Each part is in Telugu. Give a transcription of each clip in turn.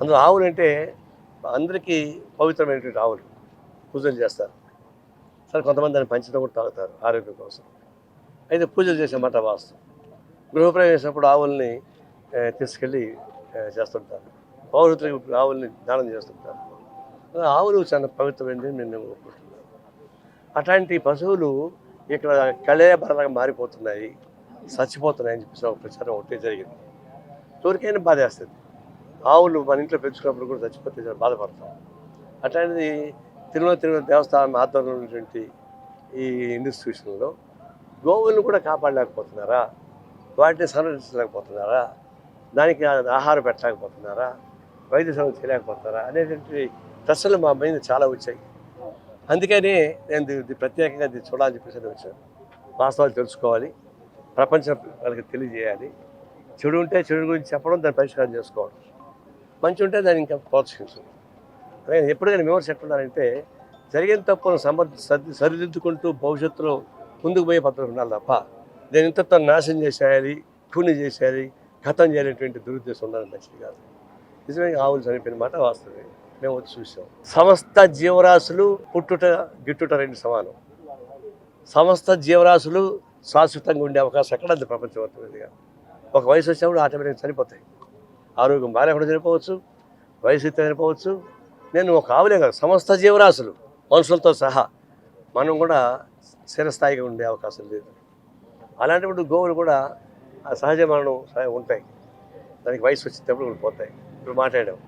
అందులో ఆవులు అంటే అందరికీ పవిత్రమైనటువంటి ఆవులు. పూజలు చేస్తారు. సరే కొంతమంది దాన్ని పంచడం కూడా తాగుతారు ఆరోగ్యం కోసం. అయితే పూజలు చేసే మాట గృహప్రవేశం గృహప్రవేశించినప్పుడు ఆవుల్ని తీసుకెళ్ళి చేస్తుంటారు. పౌరుతులకు ఆవుల్ని దానం చేస్తుంటారు. ఆవులు చాలా పవిత్రమైనది నేను ఒప్పుకుంటున్నాను. అట్లాంటి పశువులు ఇక్కడ కళేబరలాగా మారిపోతున్నాయి చచ్చిపోతున్నాయని చెప్పేసి ఒక ప్రచారం ఒకటే జరిగింది. ఎవరికైనా బాధేస్తుంది. ఆవులు మన ఇంట్లో పెంచుకున్నప్పుడు కూడా చచ్చిపోతే చాలా బాధపడతాం. అట్లాంటిది తిరుమల తిరుమల దేవస్థానం ఆధ్వర్యంలో ఉన్నటువంటి ఈ ఇన్స్టిట్యూషన్లో గోవులను కూడా కాపాడలేకపోతున్నారా? వాటిని సంరక్షించలేకపోతున్నారా? దానికి ఆహారం పెట్టలేకపోతున్నారా? వైద్య సేవలు చేయలేకపోతున్నారా? అనేటువంటి ప్రశ్నలు మా మీద చాలా వచ్చాయి. అందుకనే నేను ఇది- ప్రత్యేకంగా ఇది చూడాలని చెప్పేసి వచ్చాను. వాస్తవాలు తెలుసుకోవాలి. ప్రపంచం వాళ్ళకి తెలియజేయాలి. చెడు ఉంటే చెడు గురించి చెప్పడం దాన్ని పరిష్కారం చేసుకోవడం మంచి ఉంటే దాన్ని ఇంకా ప్రోత్సహించండి. అలాగే ఎప్పుడైనా విమర్శ ఎట్లున్నారంటే జరిగిన తప్పును సమర్థ సర్ది సరిదిద్దుకుంటూ భవిష్యత్తులో ముందుకు పోయే పద్ధతి ఉండాలి తప్ప నేను ఇంతతో నాశనం చేసేయాలి కూని చేసేయాలి ఖతం చేయాలనేటువంటి దురుద్దేశం ఉండాలని మంచిది కాదు. నిజమే ఆవులు చనిపోయిన మాట వాస్తవమే. మేము వచ్చి చూసాం సమస్త జీవరాశులు పుట్టుట గిట్టుట రెండు సమానం. సమస్త జీవరాశులు శాశ్వతంగా ఉండే అవకాశం ఎక్కడ ఉంది ఒక వయసు వచ్చినప్పుడు ఆటోమేటిక్గా చనిపోతాయి. ఆరోగ్యం బాగాలేకుండా చనిపోవచ్చు వయసు చనిపోవచ్చు. నేను ఒక ఆవులే కాదు సమస్త జీవరాశులు మనుషులతో సహా మనం కూడా స్థిరస్థాయిగా ఉండే అవకాశం లేదు. అలాంటప్పుడు గోవులు కూడా ఆ సహజ మరణం ఉంటాయి. దానికి వయసు వచ్చేటప్పుడు కూడా పోతాయి. ఇప్పుడు మాట్లాడాం.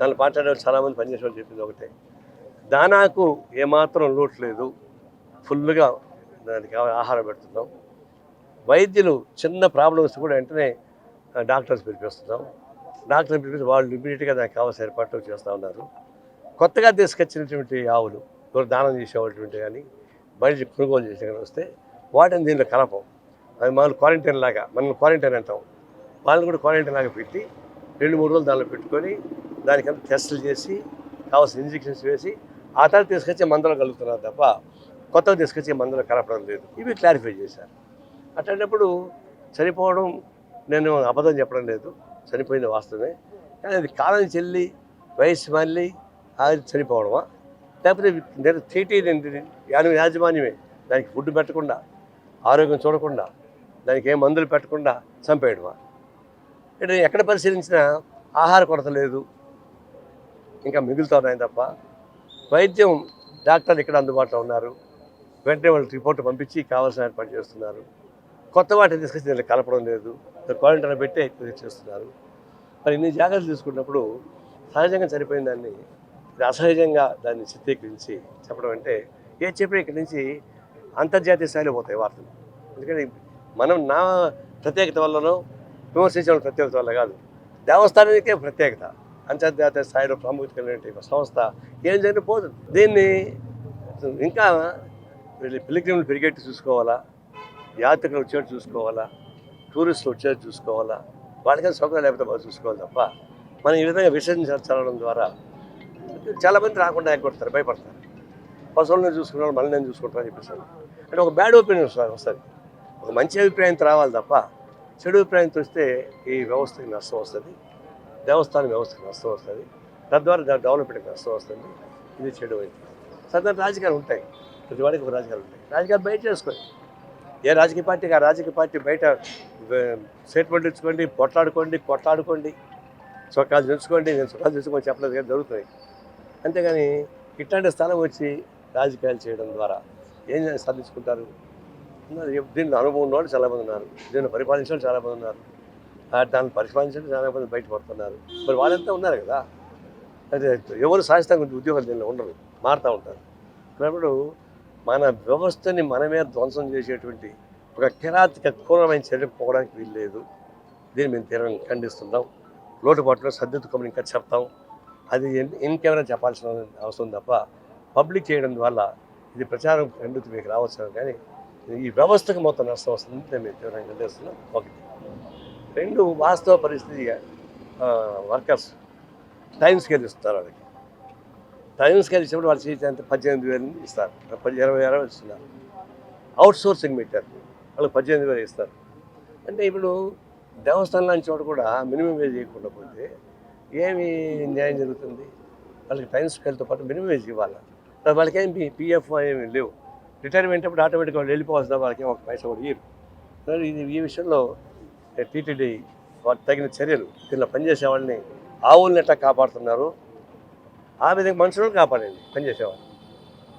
దాన్ని మాట్లాడే చాలామంది పనిచేసే వాళ్ళు చెప్పింది ఒకటే. దానాకు ఏమాత్రం లోటు లేదు. ఫుల్గా దానికి ఆహారం పెడుతున్నాం. వైద్యులు చిన్న ప్రాబ్లమ్స్ వస్తే కూడా వెంటనే డాక్టర్స్ పిలిపిస్తున్నాం. డాక్టర్ని పిలిపించి వాళ్ళు ఇమీడియట్గా దానికి కావాల్సిన ఏర్పాట్లు చేస్తూ ఉన్నారు. కొత్తగా తీసుకొచ్చినటువంటి ఆవులు ఎవరు దానం చేసేవాటువంటి కానీ బయట కొనుగోలు చేసే కానీ వస్తే వాటిని దీనిలో కలపం. అది మామూలు క్వారంటైన్ లాగా మనం క్వారంటైన్ అంటాం. వాళ్ళని కూడా క్వారంటైన్ లాగా పెట్టి రెండు మూడు రోజులు దానిలో పెట్టుకొని దానికంతా టెస్టులు చేసి కావాల్సిన ఇంజెక్షన్స్ వేసి ఆ తర్వాత తీసుకొచ్చి మందులు కలుగుతున్నారు తప్ప కొత్తగా తీసుకొచ్చే మందులు కలపడం లేదు. ఇవి క్లారిఫై చేశారు. అట్లాంటప్పుడు చనిపోవడం నేను అబద్ధం చెప్పడం లేదు. చనిపోయింది వాస్తవమే. కానీ అది కాలం చెల్లి వయసు మళ్ళీ అది చనిపోవడమా? లేకపోతే నేను తీటీ యాని యాజమాన్యమే. దానికి ఫుడ్ పెట్టకుండా ఆరోగ్యం చూడకుండా దానికి ఏ మందులు పెట్టకుండా చంపేయడమా? అంటే ఎక్కడ పరిశీలించినా ఆహార కొరత లేదు. ఇంకా మిగులుతున్నాయి తప్ప. వైద్యం డాక్టర్లు ఇక్కడ అందుబాటులో ఉన్నారు. వెంటనే వాళ్ళు రిపోర్ట్ పంపించి కావాల్సిన ఏర్పాటు చేస్తున్నారు. కొత్త వాటిని తీసుకొచ్చి దీన్ని కలపడం లేదు. క్వారంటైన్ పెట్టి చేస్తున్నారు. మరి ఇన్ని జాగ్రత్తలు తీసుకున్నప్పుడు సహజంగా చనిపోయిన దాన్ని అసహజంగా దాన్ని చిత్రీకరించి చెప్పడం అంటే ఏ చెప్పినా ఇక్కడి నుంచి అంతర్జాతీయ స్థాయిలో పోతాయి వార్తలు. ఎందుకంటే మనం నా ప్రత్యేకత వల్లనో విమర్శించడం ప్రత్యేకత వల్ల కాదు. దేవస్థానానికే ప్రత్యేకత. అంతర్జాతీయ స్థాయిలో ప్రాముఖ్యత కలిగిన సంస్థ ఏం జరిగిన పోదు. దీన్ని ఇంకా వీళ్ళు పిలిగ్రిములు పెరిగేట్టు చూసుకోవాలా? యాత్రికులు వచ్చేట్టు చూసుకోవాలా? టూరిస్టులు వచ్చేది చూసుకోవాలా? వాళ్ళకైనా సౌకర్యం లేకపోతే బాగా చూసుకోవాలి తప్ప మనం ఈ విధంగా విషయం చల్లడం ద్వారా చాలామంది రాకుండా ఎగ్గొడతారు భయపడతారు. పశువులను చూసుకున్నాడు మళ్ళీ నేను చూసుకుంటానని చెప్పేసి అంటే ఒక బ్యాడ్ ఒపీనియన్ వస్తుంది. ఒక మంచి అభిప్రాయంతో రావాలి తప్ప చెడు అభిప్రాయంతో వస్తే ఈ వ్యవస్థకి నష్టం వస్తుంది దేవస్థానం వ్యవస్థకి నష్టం వస్తుంది తద్వారా డెవలప్మెంట్కి నష్టం వస్తుంది. ఇది చెడు అయితే సాధారణ రాజకీయాలు ఉంటాయి. ప్రతి వాడికి ఒక రాజకీయాలు ఉంటాయి. రాజకీయాలు బయట చేసుకోండి ఏ రాజకీయ పార్టీకి ఆ రాజకీయ పార్టీ బయట స్టేట్మెంట్ ఇచ్చుకోండి పొట్లాడుకోండి కొట్లాడుకోండి చొక్కాలు తెచ్చుకోండి నేను చొక్కాలు తెచ్చుకొని చెప్పలేదు కానీ జరుగుతుంది అంతేగాని ఇట్లాంటి స్థలం వచ్చి రాజకీయాలు చేయడం ద్వారా ఏం సాధించుకుంటారు? దీన్ని దీనిలో అనుభవం ఉన్నవాళ్ళు చాలామంది ఉన్నారు దీన్ని పరిపాలించడం చాలామంది ఉన్నారు దాన్ని పరిపాలించడం చాలామంది బయటపడుతున్నారు మరి వాళ్ళంతా ఉన్నారు కదా? అదే ఎవరు శాశ్వతంగా ఉద్యోగాలు దీనిలో ఉండరు మారుతూ ఉంటారు. అన్నప్పుడు మన వ్యవస్థని మనమే ధ్వంసం చేసేటువంటి ఒక కిరాతిక క్రూరమైన చర్య పోవడానికి వీలు లేదు దీన్ని మేము తీవ్రంగా ఖండిస్తున్నాం. లోటుపాట్లు సర్దిద్దుకోమని ఇంకా చెప్తాం. అది ఇన్- ఇంకెవరైనా చెప్పాల్సిన అవసరం తప్ప పబ్లిక్ చేయడం వల్ల ఇది ప్రచారం ఖండిత మీకు రావచ్చు కానీ ఈ వ్యవస్థకు మొత్తం నష్టం వస్తుంది. మేము తీవ్రంగా ఖండిస్తున్నాం. ఒకటి రెండు వాస్తవ పరిస్థితి వర్కర్స్ టైం స్కేల్ ఇస్తారు వాళ్ళకి. టైం స్కేల్ ఇచ్చినప్పుడు వాళ్ళు చేసే అంత పద్దెనిమిది వేలు ఇస్తారు. పది ఇరవై ఇరవై ఇస్తున్నారు. అవుట్ సోర్సింగ్ పెట్టారు వాళ్ళకి పద్దెనిమిది వేలు ఇస్తారు. అంటే ఇప్పుడు దేవస్థానం లాంటి చోట కూడా మినిమం వేజ్ చేయకుండా పోతే ఏమి న్యాయం జరుగుతుంది? వాళ్ళకి టైం స్కేల్తో పాటు మినిమం వేజ్ ఇవ్వాలి? వాళ్ళకి ఏమి పిఎఫ్ ఏమి లేవు. రిటైర్మెంట్ అప్పుడు ఆటోమేటిక్గా వాళ్ళు వెళ్ళిపోవాల్సిన వాళ్ళకి ఒక పైసా కూడా ఇయ్యరు. ఇది ఈ విషయంలో టీటీడీ వాటి తగిన చర్యలు దీనిలో పనిచేసే వాళ్ళని ఆవులని ఎట్లా కాపాడుతున్నారు? ఆ విధంగా మనుషులను కాపాడండి పనిచేసేవాళ్ళు.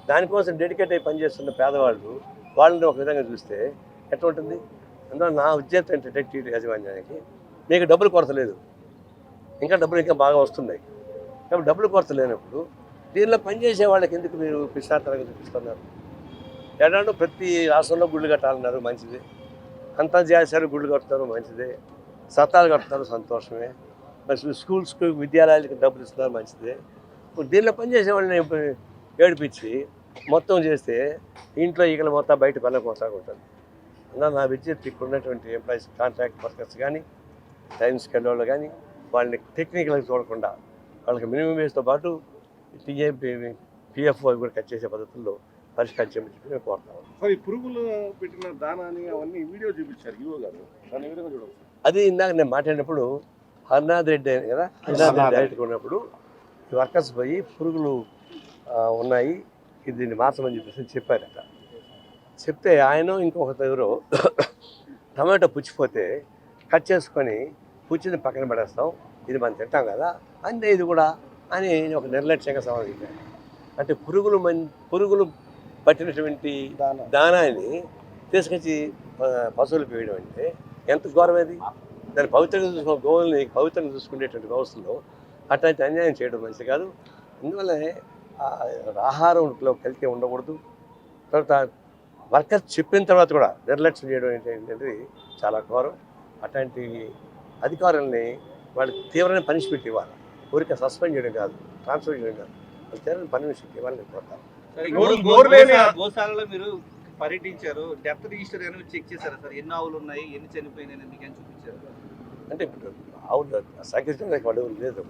దానికోసం డెడికేట్ అయ్యి పనిచేస్తున్న పేదవాళ్ళు వాళ్ళని ఒక విధంగా చూస్తే ఎట్లా ఉంటుంది? అందువల్ల నా ఉద్దేశం ఏంటంటే టీటీ యాజమాన్యానికి? మీకు డబ్బులు కొరత లేదు. ఇంకా డబ్బులు ఇంకా బాగా వస్తున్నాయి. కాబట్టి డబ్బులు కొరత లేనప్పుడు దీనిలో పనిచేసే వాళ్ళకి ఎందుకు మీరు పిశాతరంగా చూపిస్తున్నారు? ఎలాంటి ప్రతి రాష్ట్రంలో గుళ్ళు కట్టాలన్నారు మంచిదే. అంతా చేశారు గుళ్ళు కడుతున్నారు మంచిదే. సత్తాలు కడుతున్నారు సంతోషమే. మరి స్కూల్స్కి విద్యాలయాలకు డబ్బులు ఇస్తున్నారు మంచిదే. దీనిలో పనిచేసే వాళ్ళని ఏడిపించి మొత్తం చేస్తే ఇంట్లో ఈగలు మొత్తం బయట వెళ్ళకపోతా ఉంటుంది అలా నా విద్యుత్ ఇక్కడ ఉన్నటువంటి ఎంప్లాయీస్ కాంట్రాక్ట్ వర్కర్స్ కానీ టైం స్కెల్ వాళ్ళు కానీ వాళ్ళని టెక్నికల్గా చూడకుండా వాళ్ళకి మినిమం వేస్తో పాటు టీఏ పిఎఫ్ కూడా కట్ చేసే పద్ధతుల్లో పరిష్కారం చేయమని చెప్పి మేము కోరుతాం సార్ ఈ పురుగులు పెట్టిన దానాన్ని అవన్నీ వీడియో చూపించారు ఈవో గారు. దాన్ని ఏ విధంగా చూడవచ్చు? అది ఇందాక నేను మాట్లాడినప్పుడు హర్నాథ్ రెడ్డి కదా హర్నాథ్ రెడ్డి డైరెక్ట్గా ఉన్నప్పుడు ఈ వర్కర్స్ పోయి పురుగులు ఉన్నాయి. ఇది దీన్ని మార్చమని చెప్పేసి చెప్పారట. చెప్తే ఆయన ఇంకొక ఎవరో టమాటో పుచ్చిపోతే కట్ చేసుకొని పుచ్చిని పక్కన పడేస్తాం. ఇది మనం తింటాం కదా అంతే ఇది కూడా అని ఒక నిర్లక్ష్యంగా సమాధానం చెప్పారు అంటే పురుగులు మన్ పురుగులు పట్టినటువంటి దానా. దానాన్ని తీసుకొచ్చి ఆ, పశువులకు వేయడం అంటే ఎంత ఘోరం అది? దాన్ని పవిత్రంగా చూసుకున్న గోవుల్ని పవిత్రంగా చూసుకునేటువంటి వ్యవస్థలో అట్లాంటి అన్యాయం చేయడం మంచిది కాదు. అందువల్లనే ఆ, ఆహారంలో కలితే ఉండకూడదు. తర్వాత వర్కర్స్ చెప్పిన తర్వాత కూడా నిర్లక్ష్యం చేయడం ఏంటంటే చాలా ఘోరం. అట్లాంటి అధికారుల్ని వాళ్ళకి తీవ్రమైన పనిష్మెంట్ ఇవ్వాలి. ఊరికే సస్పెండ్ చేయడం కాదు ట్రాన్స్ఫర్ చేయడం కాదు. వాళ్ళకి తీవ్రమైన పనిష్మెంట్ ఇవ్వాలని కోరుతాను గోశాలలో మీరు పర్యటించారు. డెత్ రిజిస్టర్ చెక్ చేశారా సార్? ఎన్ని ఆవులు ఉన్నాయి? ఎన్ని చనిపోయినాయి మీకు ఏం చూపించారు? అంటే ఇప్పుడు ఆవులు సంఖ్య వాళ్ళు లేదు